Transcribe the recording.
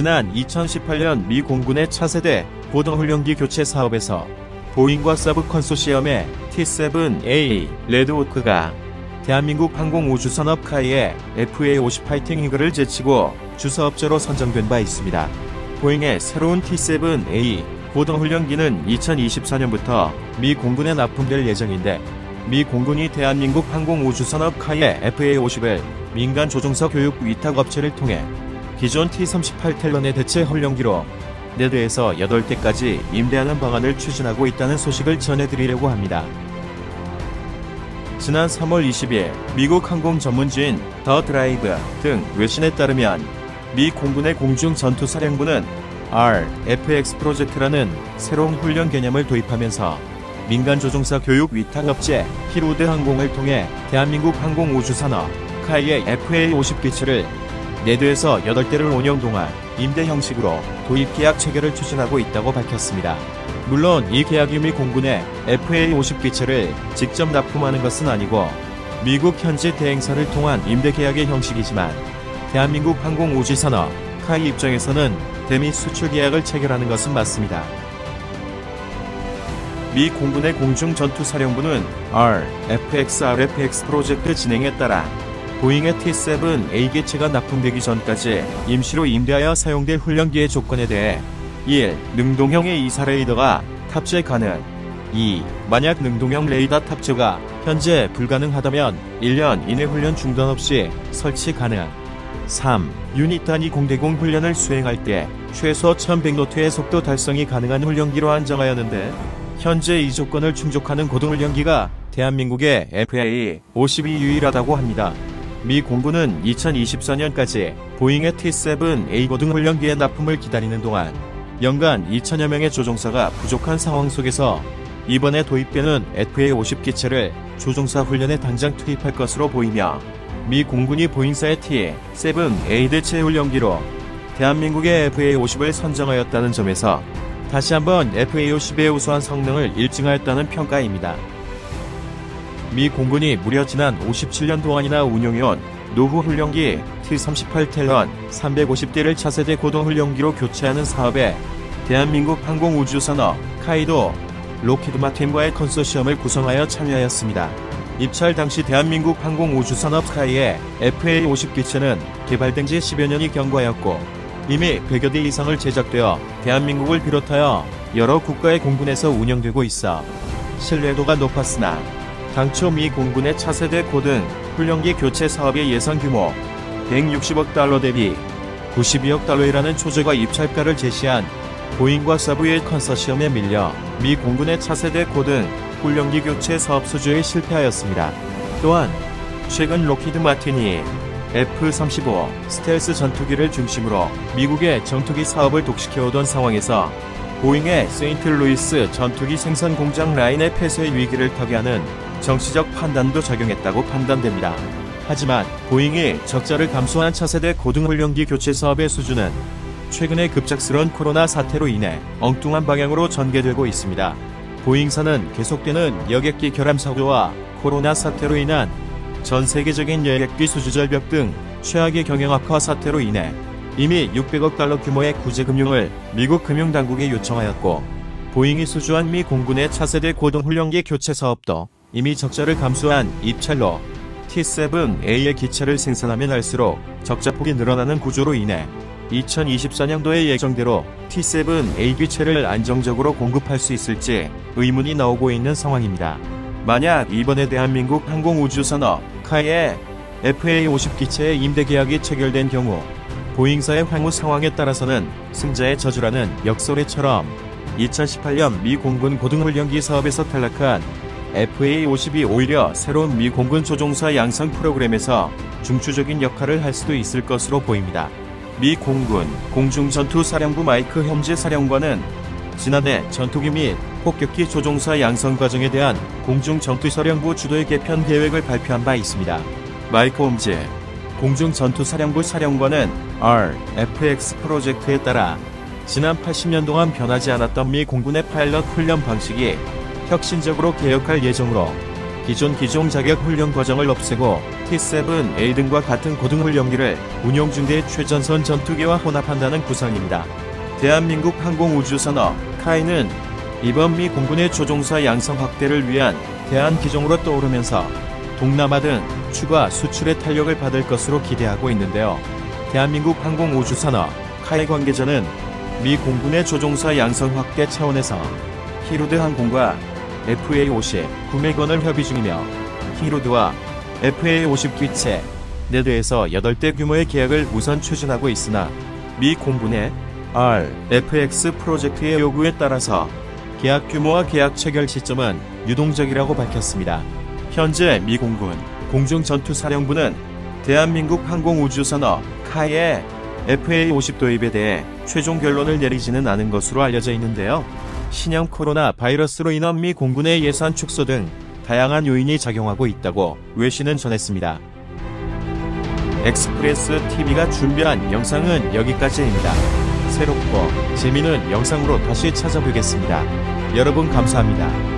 지난 2018년 미 공군의 차세대 고등훈련기 교체 사업에서 보잉과 사브 컨소시엄의 T-7A 레드워크가 대한민국 항공우주산업 카이의 FA-50 파이팅 이글을 제치고 주사업자로 선정된 바 있습니다. 보잉의 새로운 T-7A 고등훈련기는 2024년부터 미 공군에 납품될 예정인데 미 공군이 대한민국 항공우주산업 카이의 FA-50을 민간 조종사 교육 위탁 업체를 통해 기존 T-38 텔런의 대체 훈련기로 4대에서 8대까지 임대하는 방안을 추진하고 있다는 소식을 전해드리려고 합니다. 지난 3월 20일 미국 항공 전문지인 더 드라이브 등 외신에 따르면 미 공군의 공중 전투 사령부는 RFX 프로젝트라는 새로운 훈련 개념을 도입하면서 민간 조종사 교육 위탁 업체 히로드 항공을 통해 대한민국 항공 우주산업 카이의 FA-50 기체를 4대에서 8대를 5년 동안 임대 형식으로 도입 계약 체결을 추진하고 있다고 밝혔습니다. 물론 이 계약이 미 공군의 FA-50 기체를 직접 납품하는 것은 아니고 미국 현지 대행사를 통한 임대 계약의 형식이지만 대한민국 항공우주 산업 카이 입장에서는 대미 수출 계약을 체결하는 것은 맞습니다. 미 공군의 공중전투사령부는 RFX RFX 프로젝트 진행에 따라 보잉의 T-7A 기체가 납품되기 전까지 임시로 임대하여 사용될 훈련기의 조건에 대해 1. 능동형의 이사 레이더가 탑재 가능 2. 만약 능동형 레이더 탑재가 현재 불가능하다면 1년 이내 훈련 중단 없이 설치 가능 3. 유닛 단위 공대공 훈련을 수행할 때 최소 1100노트의 속도 달성이 가능한 훈련기로 한정하였는데 현재 이 조건을 충족하는 고등훈련기가 대한민국의 FA 50이 유일하다고 합니다. 미 공군은 2024년까지 보잉의 T-7A 고등 훈련기의 납품을 기다리는 동안 연간 2천여 명의 조종사가 부족한 상황 속에서 이번에 도입되는 FA-50 기체를 조종사 훈련에 당장 투입할 것으로 보이며 미 공군이 보잉사의 T-7A 대체 훈련기로 대한민국의 FA-50을 선정하였다는 점에서 다시 한번 FA-50의 우수한 성능을 일증하였다는 평가입니다. 미 공군이 무려 지난 57년 동안이나 운용해온 노후 훈련기 T-38 텔런 350대를 차세대 고등훈련기로 교체하는 사업에 대한민국 항공우주산업 카이도 로키드 마틴과의 컨소시엄을 구성하여 참여하였습니다. 입찰 당시 대한민국 항공우주산업 카이의 FA-50 기체는 개발된 지 10여 년이 경과하였고 이미 100여 대 이상을 제작되어 대한민국을 비롯하여 여러 국가의 공군에서 운영되고 있어 신뢰도가 높았으나 당초 미 공군의 차세대 고등 훈련기 교체 사업의 예상 규모 160억 달러 대비 92억 달러이라는 초저가 입찰가를 제시한 보잉과 사브의 컨소시엄에 밀려 미 공군의 차세대 고등 훈련기 교체 사업 수주에 실패하였습니다. 또한 최근 로키드 마틴이 F-35 스텔스 전투기를 중심으로 미국의 전투기 사업을 독식해오던 상황에서 보잉의 세인트 루이스 전투기 생산 공장 라인의 폐쇄 위기를 타개하는 정치적 판단도 작용했다고 판단됩니다. 하지만 보잉이 적자를 감수한 차세대 고등훈련기 교체 사업의 수준은 최근의 급작스러운 코로나 사태로 인해 엉뚱한 방향으로 전개되고 있습니다. 보잉사는 계속되는 여객기 결함 사고와 코로나 사태로 인한 전 세계적인 여객기 수주 절벽 등 최악의 경영 악화 사태로 인해 이미 600억 달러 규모의 구제 금융을 미국 금융 당국에 요청하였고 보잉이 수주한 미 공군의 차세대 고등 훈련기 교체 사업도 이미 적자를 감수한 입찰로 T-7A의 기체를 생산하면 할수록 적자폭이 늘어나는 구조로 인해 2024년도에 예정대로 T-7A 기체를 안정적으로 공급할 수 있을지 의문이 나오고 있는 상황입니다. 만약 이번에 대한민국 항공우주산업 카이의 FA-50 기체의 임대 계약이 체결된 경우 보잉사의 향후 상황에 따라서는 승자의 저주라는 역소리처럼 2018년 미 공군 고등훈련기 사업에서 탈락한 FA-50이 오히려 새로운 미 공군 조종사 양성 프로그램에서 중추적인 역할을 할 수도 있을 것으로 보입니다. 미 공군 공중전투사령부 마이크 혐지 사령관은 지난해 전투기 및 폭격기 조종사 양성 과정에 대한 공중전투사령부 주도의 개편 계획을 발표한 바 있습니다. 마이크 홈즈 공중전투사령부 사령관은 RFX 프로젝트에 따라 지난 80년 동안 변하지 않았던 미 공군의 파일럿 훈련 방식이 혁신적으로 개혁할 예정으로 기존 기종 자격 훈련 과정을 없애고 T-7A 등과 같은 고등훈련기를 운용 중대 최전선 전투기와 혼합한다는 구상입니다. 대한민국 항공우주산업 카이는 이번 미 공군의 조종사 양성 확대를 위한 대안 기종으로 떠오르면서 동남아 등 추가 수출의 탄력을 받을 것으로 기대하고 있는데요. 대한민국 항공우주산업 카이 관계자는 미 공군의 조종사 양성 확대 차원에서 히로드 항공과 FA-50 구매권을 협의 중이며 히로드와 FA-50 기체 4대에서 8대 규모의 계약을 우선 추진하고 있으나 미 공군의 RFX 프로젝트의 요구에 따라서 계약 규모와 계약 체결 시점은 유동적이라고 밝혔습니다. 현재 미 공군 공중전투사령부는 대한민국 항공우주산업 카이의 FA-50 도입에 대해 최종 결론을 내리지는 않은 것으로 알려져 있는데요. 신형 코로나 바이러스로 인한 미 공군의 예산 축소 등 다양한 요인이 작용하고 있다고 외신은 전했습니다. 엑스프레스 TV가 준비한 영상은 여기까지입니다. 새롭고 재미있는 영상으로 다시 찾아뵙겠습니다. 여러분 감사합니다.